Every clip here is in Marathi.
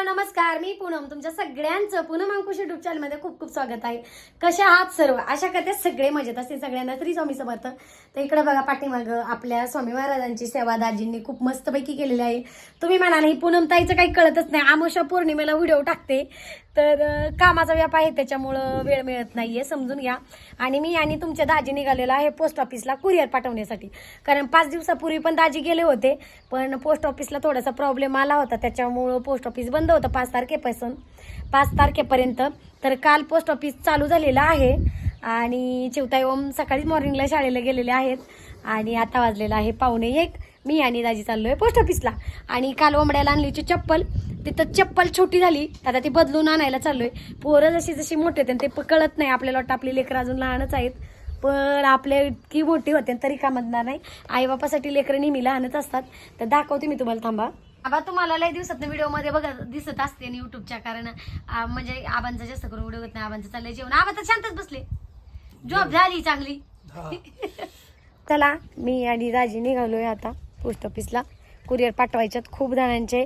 हॅलो नमस्कार. मी पूनम. तुमच्या सगळ्यांचं पूनम अंकुश युट्यूब चॅनलमध्ये खूप खूप स्वागत आहे. कशा आहात सर्व? अशा करते सगळे मजेत असतील. सगळ्यांना तरी स्वामी समर्थ. तर इकडे बघा पाठीमागं आपल्या स्वामी महाराजांची सेवा दाजींनी खूप मस्तपैकी केलेली आहे. तुम्ही म्हणाल ही पूनम ताईचं काही कळतच नाही. आमोशा पौर्णिमेला व्हिडिओ टाकते. तर कामाचा व्याप आहे त्याच्यामुळं वेळ मिळत नाहीये समजून घ्या. आणि मी आणि तुमच्या दाजी निघालेला आहे पोस्ट ऑफिसला कुरिअर पाठवण्यासाठी. कारण पाच दिवसापूर्वी पण दाजी गेले होते पण पोस्ट ऑफिसला थोडासा प्रॉब्लेम आला होता त्याच्यामुळं पोस्ट ऑफिस बंद होतं पाच तारखेपासून. पाच तारखेपर्यंत. तर काल पोस्ट ऑफिस चालू झालेलं आहे. आणि चिवताई ओम सकाळीच मॉर्निंगला शाळेला गेलेले आहेत. आणि आता वाजलेला आहे पावणे एक. मी आणि दाजी चाललोय पोस्ट ऑफिसला आणि काल ओंबड्याला आणलीची चप्पल. तिथं चप्पल छोटी झाली. आता ती बदलून आणायला चाललोय. पोरं जशी जशी मोठे होते ते कळत नाही आपल्याला वाटतं आपली लेकरं अजून लहानच आहेत. पण आपल्या इतकी मोठी होते तरी का नाही. आईबापासाठी लेकरं नेहमी लहानच असतात. तर दाखवते मी तुम्हाला. थांबा. आबा तुम्हाला लय दिवसात व्हिडिओमध्ये बघा दिसत असते आणि युट्यूबच्या कारण म्हणजे आबांचा जास्त करून व्हिडिओ होत नाही. आबांचं चाललंय जेवण. आबा तर शांतच बसले. जॉब झाली चांगली. चला मी आणि राजी निघालोय आता पोस्ट ऑफिसला कुरिअर पाठवायच्यात खूप जणांचे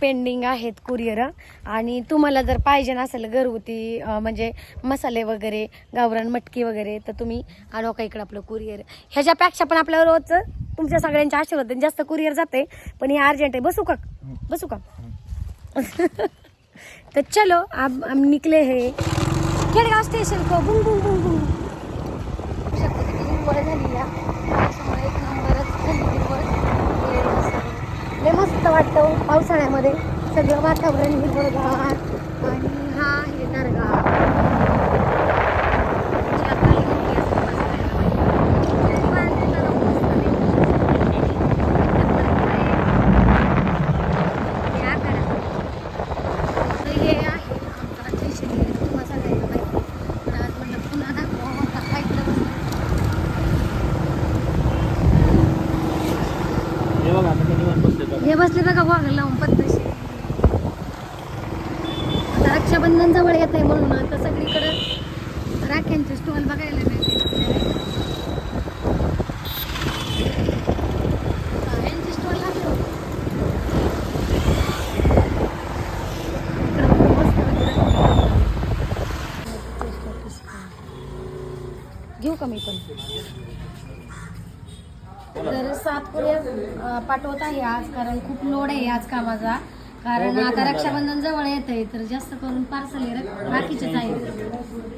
पेंडिंग आहेत कुरिअर आणि तुम्हाला जर पाहिजे नसेल घरगुती अ, म्हणजे मसाले वगैरे गावरान मटकी वगैरे तर तुम्ही आणो का इकडं आपलं कुरिअर ह्याच्यापेक्षा पण आपल्या रोज तुमच्या सगळ्यांच्या आशीर्वाद जास्त कुरिअर जाते. पण हे अर्जंट आहे. बसू का? बसू का? तर चलो अब हम निकले हे. खेडगाव स्टेशन को बुंग बुंग बुंग बुंग शकतो किती हिरवळ झाली या पावसामुळे एक नंबरच झाली हिरवळ लय मस्त वाटतं हो, पावसाळ्यामध्ये. सगळं वातावरण हिरवळगार आणि हा आहे दर्गा जी आता ही मोठी असते पावसाळ्यामध्ये. पण तिथं जाऊन मस्त आहे. हे आकारात. तर हे आहे आमचा स्टेशन हे तुम्हाला सगळ्यांना माहिती आहे. पण आज म्हणलं पुन्हा दाखवा आता ऐकलं बसलं हे बघा आता ते निवांत बसले बघा वाघ लावून पद्धतशीर आता रक्षाबंधन जवळ येत आहे म्हणून आता सगळीकडे राख्यांचे स्टॉल बघायला मिळते यांचे इकडं घेऊ का मी पण? तर सात कुरिअर पाठवत आहे आज कारण खूप लोड आहे आज कामाचा. कारण आता रक्षाबंधन जवळ येत आहे तर जास्त करून पार्सल राखीचेच आहे